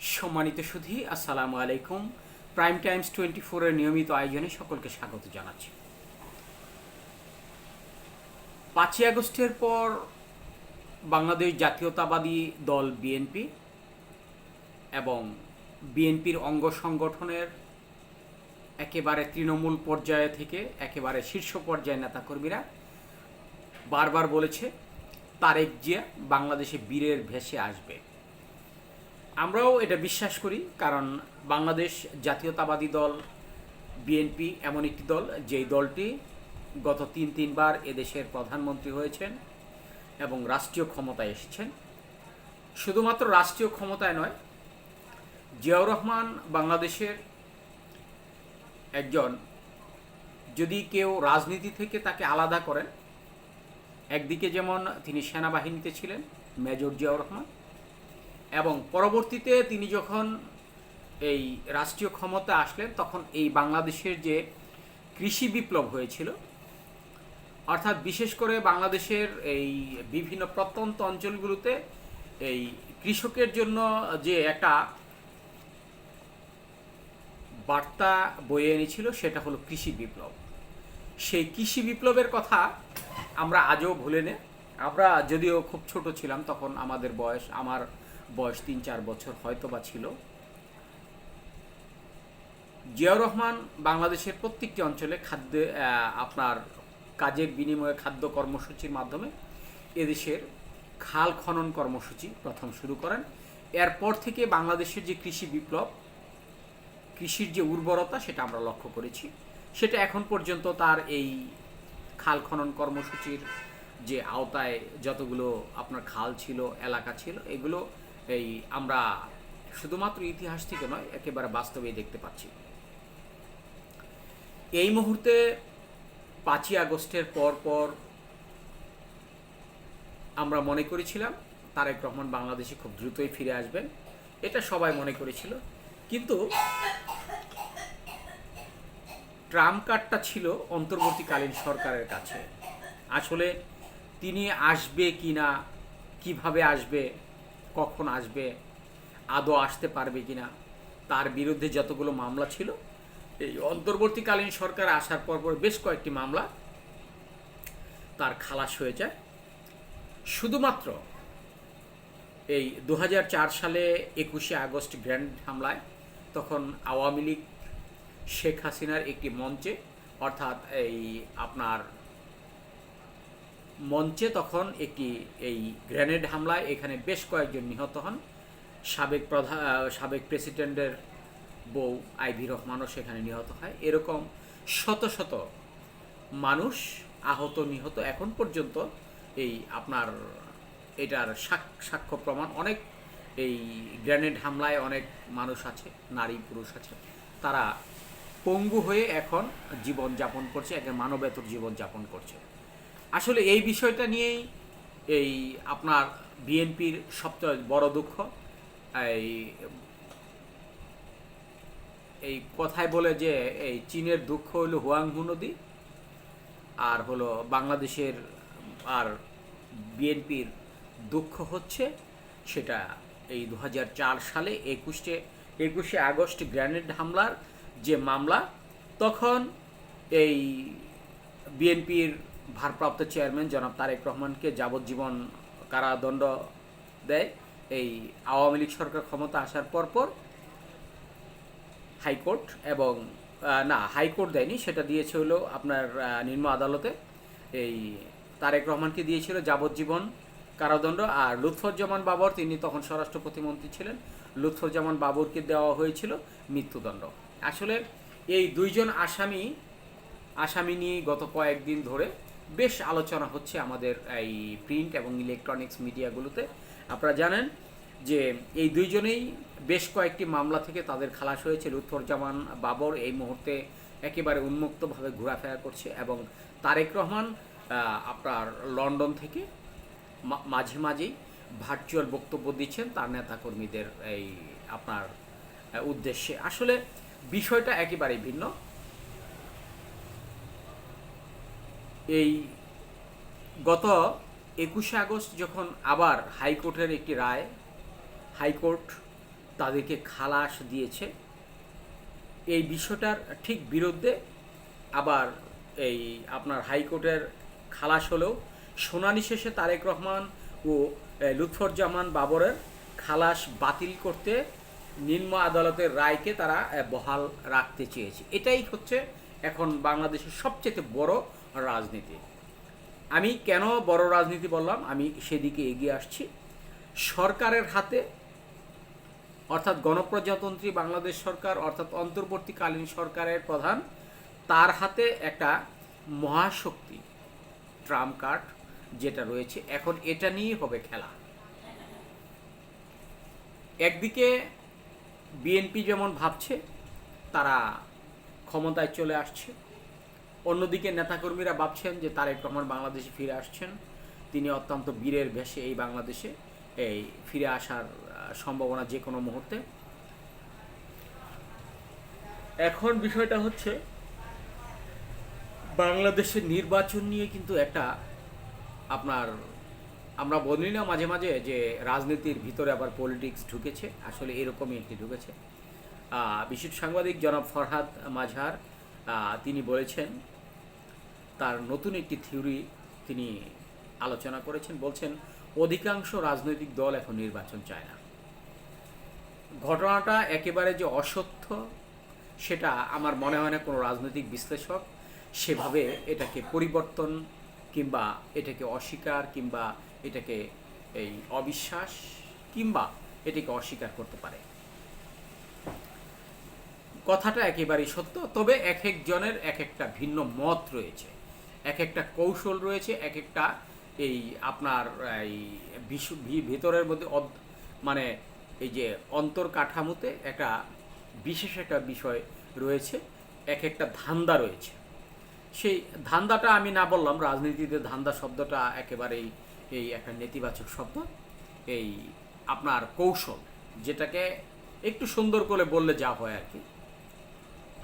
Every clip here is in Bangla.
সম্মানিত সুধী, আসসালামু আলাইকুম। প্রাইম টাইমস টোয়েন্টি ফোরের নিয়মিত আয়োজনে সকলকে স্বাগত জানাচ্ছি। পাঁচই আগস্টের পর বাংলাদেশ জাতীয়তাবাদী দল বিএনপি এবং বিএনপির অঙ্গ সংগঠনের একেবারে তৃণমূল পর্যায়ে থেকে একেবারে শীর্ষ পর্যায়ের নেতাকর্মীরা বারবার বলেছে, তারেক জিয়া বাংলাদেশে বীরের ভেসে আসবে। আমরাও এটা বিশ্বাস করি, কারণ বাংলাদেশ জাতীয়তাবাদী দল, বিএনপি এমন একটি দল, যেই দলটি গত তিন, তিনবার এদেশের প্রধানমন্ত্রী হয়েছেন এবং রাষ্ট্রীয় ক্ষমতায় এসেছেন। শুধুমাত্র রাষ্ট্রীয় ক্ষমতায় নয়, জিয়াউর রহমান বাংলাদেশের একজন, যদি কেউ রাজনীতি থেকে তাকে আলাদা করেন, একদিকে যেমন তিনি সেনাবাহিনীতে ছিলেন, মেজর জিয়াউর রহমান এবং পরবর্তীতে তিনি যখন এই রাষ্ট্রীয় ক্ষমতা আসলেন, তখন এই বাংলাদেশের যে কৃষি বিপ্লব হয়েছিল, অর্থাৎ বিশেষ করে বাংলাদেশের এই বিভিন্ন প্রত্যন্ত অঞ্চলগুলোতে এই কৃষকের জন্য যে একটা বার্তা বয়ে এনেছিল, সেটা হলো কৃষি বিপ্লব। সেই কৃষি বিপ্লবের কথা আমরা আজও ভুলে নে আমরা যদিও খুব ছোট ছিলাম, তখন আমাদের বয়স, আমার বয়স তিন চার বছর হয়তো বা ছিল। জিয়াউর রহমান বাংলাদেশের প্রত্যেকটি অঞ্চলে খাদ্য আপনার কাজের বিনিময়ে খাদ্য কর্মসূচির মাধ্যমে এদেশের খাল খনন কর্মসূচি প্রথম শুরু করেন। এরপর থেকে বাংলাদেশের যে কৃষি বিপ্লব, কৃষির যে উর্বরতা সেটা আমরা লক্ষ্য করেছি। সেটা এখন পর্যন্ত তার এই খাল খনন কর্মসূচির যে আওতায় যতগুলো আপনার খাল ছিল, এলাকা ছিল, এগুলো এই আমরা শুধুমাত্র ইতিহাস থেকে নয়, একেবারে বাস্তবেই দেখতে পাচ্ছি। এই মুহূর্তে পাঁচই আগস্টের পর পর আমরা মনে করেছিলাম, তারেক রহমান বাংলাদেশে খুব দ্রুতই ফিরে আসবেন। এটা সবাই মনে করেছিল। কিন্তু ট্রাম্প কার্ডটা ছিল অন্তর্বর্তীকালীন সরকারের কাছে। আসলে তিনি আসবে কি না কীভাবে আসবে কখন আসবে, আদৌ আসতে পারবে কি না তার বিরুদ্ধে যতগুলো মামলা ছিল, এই অন্তর্বর্তীকালীন সরকার আসার পর পর বেশ কয়েকটি মামলা তার খালাস হয়ে যায়। শুধুমাত্র এই দু হাজার চার সালে একুশে আগস্ট গ্র্যান্ড হামলায় তখন আওয়ামী লীগ শেখ হাসিনার একটি মঞ্চে, অর্থাৎ এই আপনার মঞ্চে তখন একটি, এই গ্রেনেড হামলায় এখানে বেশ কয়েকজন নিহত হন। সাবেক প্রধান সাবেক প্রেসিডেন্টের বউ আইভি রহমানও সেখানে নিহত হয়। এরকম শত শত মানুষ আহত, নিহত এখন পর্যন্ত এই আপনার এটার সাক্ষ্য প্রমাণ অনেক, এই গ্রেনেড হামলায় অনেক মানুষ আছে, নারী, পুরুষ আছে। তারা পঙ্গু হয়ে এখন জীবন যাপন করছে, এক মানবেতর জীবন যাপন করছে। আসলে এই বিষয়টা নিয়েই এই আপনার বিএনপির সবচেয়ে বড় দুঃখ। এই এই কথায় বলে যে এই চীনের দুঃখ হলো হুয়াংহু নদী আর হলো বাংলাদেশের আর বিএনপির দুঃখ হচ্ছে সেটা এই দু হাজার চার সালে একুশে একুশে আগস্ট গ্র্যানেড হামলার যে মামলা, তখন এই বিএনপির ভারপ্রাপ্ত চেয়ারম্যান জনাব তারেক রহমানকে যাবজ্জীবন কারাদণ্ড দেয়। এই আওয়ামী লীগ সরকার ক্ষমতা আসার পর পর হাইকোর্ট এবং না, হাইকোর্ট দেয়নি, সেটা দিয়েছে হলো আপনার নিম্ন আদালতে। এই তারেক রহমানকে দিয়েছিল যাবজ্জীবন কারাদণ্ড আর লুৎফুজ্জামান বাবর, তিনি তখন স্বরাষ্ট্র প্রতিমন্ত্রী ছিলেন, লুৎফুজ্জামান বাবরকে দেওয়া হয়েছিল মৃত্যুদণ্ড। আসলে এই দুইজন আসামি আসামি নিয়ে গত কয়েকদিন ধরে বেশ আলোচনা হচ্ছে আমাদের এই প্রিন্ট এবং ইলেকট্রনিক্স মিডিয়াগুলোতে। আপনারা জানেন যে এই দুইজনেই বেশ কয়েকটি মামলা থেকে তাদের খালাস হয়েছে। লুৎফরজামান বাবর এই মুহূর্তে একেবারে উন্মুক্তভাবে ঘোরাফেরা করছে এবং তারেক রহমান আপনার লন্ডন থেকে মাঝে মাঝেই ভার্চুয়াল বক্তব্য দিচ্ছেন তার নেতাকর্মীদের এই আপনার উদ্দেশ্যে। আসলে বিষয়টা একেবারেই ভিন্ন। এই গত একুশে আগস্ট যখন আবার হাইকোর্টের একটি রায়, হাইকোর্ট তাদেরকে খালাস দিয়েছে, এই বিষয়টার ঠিক বিরুদ্ধে আবার এই আপনার হাইকোর্টের খালাস হলেও শুনানি শেষে তারেক রহমান ও লুৎফরজামান বাবরের খালাস বাতিল করতে নিম্ন আদালতের রায়কে তারা বহাল রাখতে চেয়েছে। এটাই হচ্ছে এখন বাংলাদেশের সবচেয়ে বড় রাজনীতি। আমি কেন বড় রাজনীতি বললাম? আমি সেদিকে এগিয়ে আসছি। সরকারের হাতে, অর্থাৎ গণপ্রজাতন্ত্রী বাংলাদেশ সরকার, অর্থাৎ অন্তর্বর্তীকালীন সরকারের প্রধান, তার হাতে একটা মহাশক্তি ট্রাম্প কার্ড, যেটা রয়েছে। এখন এটা নিয়েই হবে খেলা। একদিকে বিএনপি যেমন ভাবছে, তারা ক্ষমতায় চলে আসছে। অন্যদিকে নেতাকর্মীরা ভাবছেন যে তারেক রহমান বাংলাদেশে ফিরে আসছেন। তিনি অত্যন্ত বীরের ভেসে এই বাংলাদেশে এই ফিরে আসার সম্ভাবনা যে কোনো মুহূর্তে। এখন বিষয়টা হচ্ছে, বাংলাদেশের নির্বাচন নিয়ে কিন্তু একটা আপনার, আমরা বলি না মাঝে মাঝে যে রাজনীতির ভিতরে আবার পলিটিক্স ঢুকেছে। আসলে এরকমই একটি ঢুকেছে। বিশিষ্ট সাংবাদিক জনাব ফরহাদ মাঝহার তিনি বলেছেন, তার নতুন একটি থিওরি তিনি আলোচনা করেছেন, বলছেন, অধিকাংশ রাজনৈতিক দল এখন নির্বাচন চায় না। ঘটনাটা একেবারে যে অসত্য, সেটা আমার মনে হয় না কোনো রাজনৈতিক বিশ্লেষক সেভাবে এটাকে পরিবর্তন কিংবা এটাকে অস্বীকার কিংবা এটাকে এই অবিশ্বাস কিংবা এটাকে অস্বীকার করতে পারে। কথাটা একেবারেই সত্য, তবে এক একজনের এক একটা ভিন্ন মত রয়েছে। এক একটা কৌশল রয়েছে এক একটা এই আপনার এই ভিতরের মধ্যে মানে এই যে অন্তর কাঠামোতে একটা বিশেষ একটা বিষয় রয়েছে এক একটা ধান্দা রয়েছে। সেই ধান্দাটা আমি না বললাম, রাজনীতিতে ধান্দা শব্দটা একেবারেই এই একটা নেতিবাচক শব্দ। এই আপনার কৌশল, যেটাকে একটু সুন্দর করে বললে যা হয় আর কি।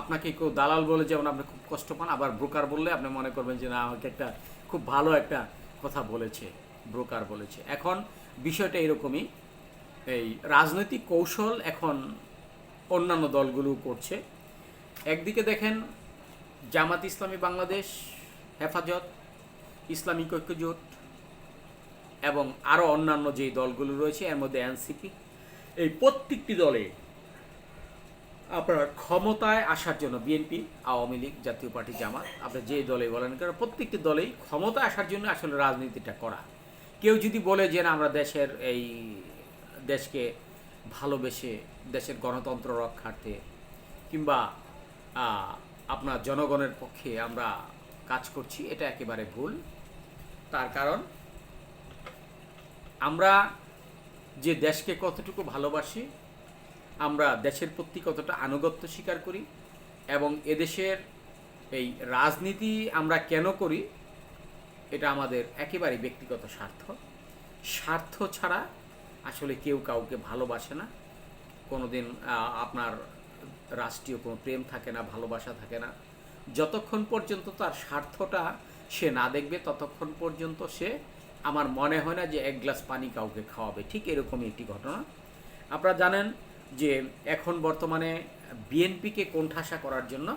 আপনাকে কেউ দালাল বলে যেমন আপনি খুব কষ্ট পান, আবার ব্রোকার বললে আপনি মনে করবেন যে না, আমাকে একটা খুব ভালো একটা কথা বলেছে, ব্রোকার বলেছে। এখন বিষয়টা এরকমই, এই রাজনৈতিক কৌশল এখন অন্যান্য দলগুলো করছে। একদিকে দেখেন, জামাত ইসলামী বাংলাদেশ, হেফাজত, ইসলামিক ঐক্যজোট, এবং আরও অন্যান্য যেই দলগুলো রয়েছে, এর মধ্যে এনসিপি। এই প্রত্যেকটি দলে আপনার ক্ষমতায় আসার জন্য বিএনপি, আওয়ামী লীগ জাতীয় পার্টি জামাত, আপনি যে দলে বলেন কারণ প্রত্যেকটি দলেই ক্ষমতায় আসার জন্য আসলে রাজনীতিটা করা। কেউ যদি বলে যে না, আমরা দেশের এই দেশকে ভালোবেসে দেশের গণতন্ত্র রক্ষার্থে কিংবা আপনার জনগণের পক্ষে আমরা কাজ করছি, এটা একেবারে ভুল। তার কারণ, আমরা যে দেশকে কতটুকু ভালোবাসি আমরা দেশের প্রতি কতটা আনুগত্য স্বীকার করি এবং এদেশের এই রাজনীতি আমরা কেন করি, এটা আমাদের একেবারে ব্যক্তিগত স্বার্থ। স্বার্থ ছাড়া আসলে কেউ কাউকে ভালোবাসে না। কোনোদিন আপনার রাষ্ট্রীয় কোনো প্রেম থাকে না, ভালোবাসা থাকে না। যতক্ষণ পর্যন্ত তার স্বার্থটা সে না দেখবে, ততক্ষণ পর্যন্ত সে, আমার মনে হয় না যে এক গ্লাস পানি কাউকে খাওয়াবে। ঠিক এরকমই একটি ঘটনা। আপনারা জানেন যে এখন বর্তমানে বিএনপিকে কোণঠাসা করার জন্য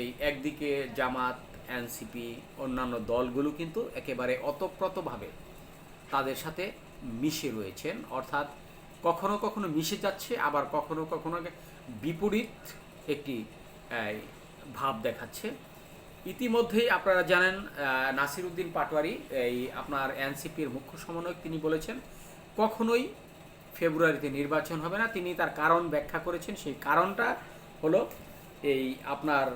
এই একদিকে জামাত, এনসিপি, অন্যান্য দলগুলো কিন্তু একেবারে অতপ্রতভাবে তাদের সাথে মিশে রয়েছেন। অর্থাৎ কখনো কখনো মিশে যাচ্ছে, আবার কখনো কখনো বিপরীত একটি ভাব দেখাচ্ছে। ইতিমধ্যেই আপনারা জানেন নাসিরউদ্দিন পাটোয়ারি, এই, আপনার এনসিপির মুখ্য সমন্বয়ক তিনি বলেছেন, কখনোই ফেব্রুয়ারিতে নির্বাচন হবে না। তিনি তার কারণ ব্যাখ্যা করেছেন। সেই কারণটা হলো এই আপনার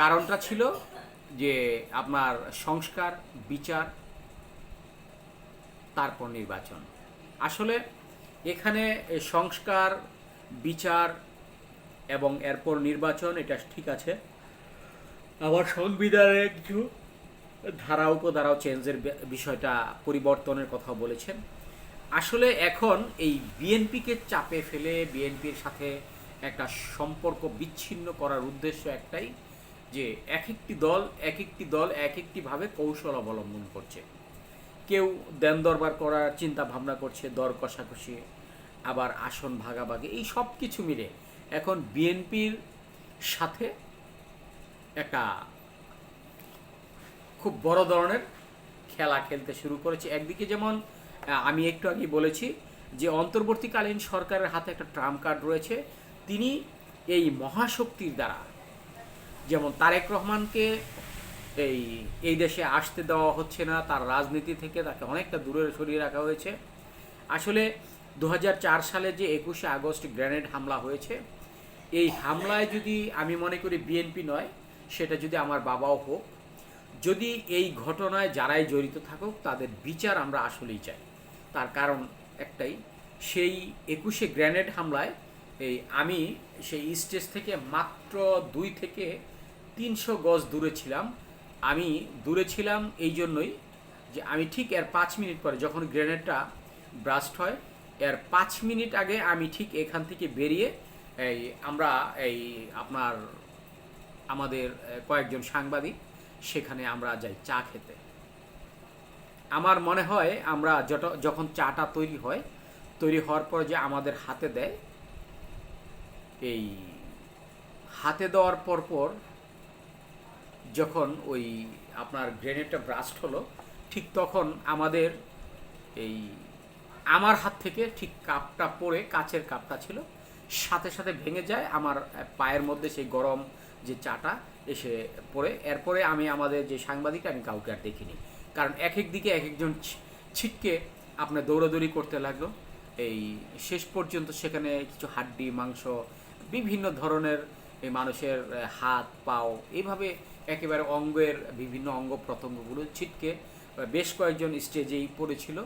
কারণটা ছিল যে আপনার সংস্কার, বিচার, তারপর নির্বাচন। আসলে এখানে সংস্কার, বিচার এবং এরপর নির্বাচন, এটা ঠিক আছে। আবার সংবিধানে কিছু ধারা উপধারাও চেঞ্জের বিষয়টা পরিবর্তনের কথা বলেছেন। আসলে এখন এই বিএনপিকে চাপে ফেলে বিএনপির সাথে একটা সম্পর্ক বিচ্ছিন্ন করার উদ্দেশ্য একটাই যে এক একটি দল এক একটি দল এক একটিভাবে কৌশল অবলম্বন করছে। কেউ দেন দরবার করার চিন্তা ভাবনা করছে, দর কষাকষি, আবার আসন ভাগাভাগি, এই সব কিছু মিলে এখন বিএনপির সাথে একটা খুব বড় ধরনের খেলা খেলতে শুরু করেছে। একদিকে যেমন আমি একটু আগে বলেছি যে অন্তর্বর্তীকালীন সরকারের হাতে একটা ট্রাম কার্ড রয়েছে। তিনি এই মহাশক্তির দ্বারা যেমন তারেক রহমানকে এই এই দেশে আসতে দেওয়া হচ্ছে না, তার রাজনীতি থেকে তাকে অনেকটা দূরে সরিয়ে রাখা হয়েছে। আসলে দু হাজার চার সালে যে একুশে আগস্ট গ্রেনেড হামলা হয়েছে, এই হামলায় যদি আমি মনে করি বিএনপি নয়, সেটা যদি আমার বাবাও হোক যদি এই ঘটনায় যারাই জড়িত থাকুক, তাদের বিচার আমরা আসলেই চাই। তার কারণ একটাই, সেই একুশে গ্রেনেড হামলায় এই আমি সেই স্টেজ থেকে মাত্র দুই থেকে তিনশো গজ দূরে ছিলাম। আমি দূরে ছিলাম এই জন্যই যে আমি ঠিক এর পাঁচ মিনিট পরে যখন গ্রেনেডটা ব্রাস্ট হয়, এর পাঁচ মিনিট আগে আমি ঠিক এখান থেকে বেরিয়ে এই আমরা এই আপনার, আমাদের কয়েকজন সাংবাদিক সেখানে আমরা যাই চা খেতে। আমার মনে হয় আমরা যখন চাটা তৈরি হয়, তৈরি হওয়ার পর যে আমাদের হাতে দেয়, এই হাতে দেওয়ার পর পর যখন ওই আপনার গ্রেনেডটা ব্রাস্ট হলো, ঠিক তখন আমাদের এই আমার হাত থেকে ঠিক কাপটা পড়ে কাচের কাপটা ছিল, সাথে সাথে ভেঙে যায়, আমার পায়ের মধ্যে সেই গরম যে চাটা এসে পড়ে। এরপরে আমি আমাদের যে সাংবাদিক আমি কাউকে আর দেখিনি। কারণ এক এক দিকে এক একজন ছিটকে আপনার দৌড়াদৌড়ি করতে লাগল। এই শেষ পর্যন্ত সেখানে কিছু হাড্ডি, মাংস, বিভিন্ন ধরনের এই মানুষের হাত, পাও এইভাবে একেবারে অঙ্গের বিভিন্ন অঙ্গ প্রত্যঙ্গগুলো ছিটকে বেশ কয়েকজন স্টেজেই পড়েছিল,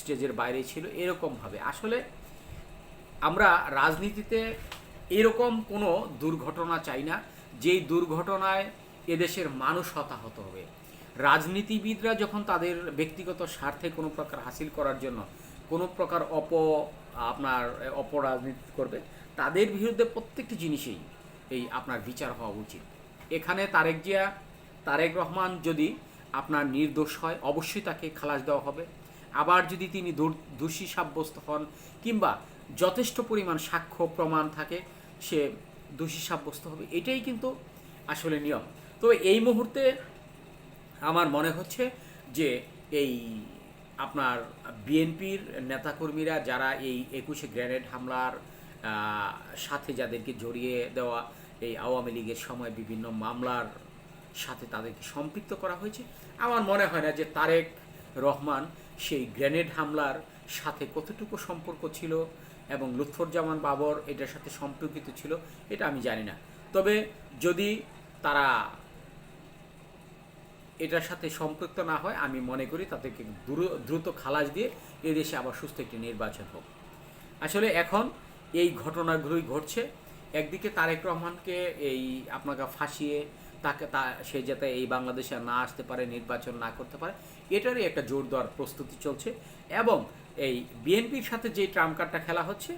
স্টেজের বাইরে ছিল এরকমভাবে আসলে আমরা রাজনীতিতে এরকম কোনো দুর্ঘটনা চাই না। যেই দুর্ঘটনায় এদেশের মানুষ হতাহত হবে। রাজনীতিবিদরা যখন তাদের ব্যক্তিগত স্বার্থে কোনো প্রকার হাসিল করার জন্য কোনো প্রকার অপ, আপনার অপরাজনীতি করবে, তাদের বিরুদ্ধে প্রত্যেকটি জিনিসেই এই আপনার বিচার হওয়া উচিত। এখানে তারেক জিয়া, তারেক রহমান যদি আপনার নির্দোষ হয়, অবশ্যই তাকে খালাস দেওয়া হবে। আবার যদি তিনি দোষী সাব্যস্ত হন কিংবা যথেষ্ট পরিমাণ সাক্ষ্য, প্রমাণ থাকে, সে দোষী সাব্যস্ত হবে। এটাই কিন্তু আসলে নিয়ম। তো এই মুহূর্তে আমার মনে হচ্ছে যে এই আপনার বিএনপির নেতাকর্মীরা যারা এই একুশে গ্রেনেড হামলার সাথে যাদেরকে জড়িয়ে দেওয়া এই আওয়ামী লীগের সময় বিভিন্ন মামলার সাথে তাদেরকে সম্পৃক্ত করা হয়েছে, আমার মনে হয় না যে তারেক রহমান সেই গ্রেনেড হামলার সাথে কতটুকু সম্পর্ক ছিল এবং লুৎফরজামান বাবর এটার সাথে সম্পর্কিত ছিল, এটা আমি জানি না। তবে যদি তারা এটার সাথে সম্পৃক্ত না হয়, আমি মনে করি তাদেরকে দ্রুত খালাস দিয়ে এদেশে আবার সুস্থ একটি নির্বাচন হোক। আসলে এখন এই ঘটনাগুলোই ঘটছে। একদিকে তারেক রহমানকে এই আপনাকে ফাঁসিয়ে তাকে তা, সে যাতে এই বাংলাদেশে না আসতে পারে, নির্বাচন না করতে পারে, এটারই একটা জোরদার প্রস্তুতি চলছে। এবং এই বিএনপির সাথে যে ট্রাম্প কার্ডটা খেলা হচ্ছে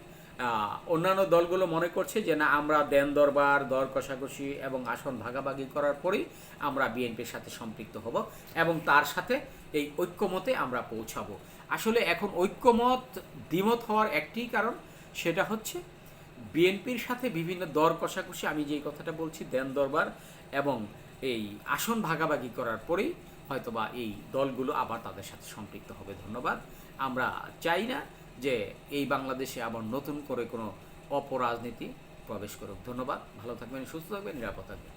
অন্যান্য দলগুলো মনে করছে যে না, আমরা দেন দরবার, দর কষাকষি এবং আসন ভাগাভাগি করার পরেই আমরা বিএনপির সাথে সম্পৃক্ত হব এবং তার সাথে এই ঐক্যমতে আমরা পৌঁছাবো। আসলে এখন ঐক্যমত দ্বিমত হওয়ার একটি কারণ সেটা হচ্ছে, বিএনপির সাথে বিভিন্ন দর কষাকষি, আমি যেই কথাটা বলছি, দেন দরবার এবং এই আসন ভাগাভাগি করার পরেই হয়তোবা এই দলগুলো আবার তাদের সাথে সম্পৃক্ত হবে। ধন্যবাদ। আমরা চাই না যে এই বাংলাদেশে আবার নতুন করে কোনো অপরাজনীতি প্রবেশ করুক। ধন্যবাদ। ভালো থাকবেন, সুস্থ থাকবেন, নিরাপদ থাকবেন।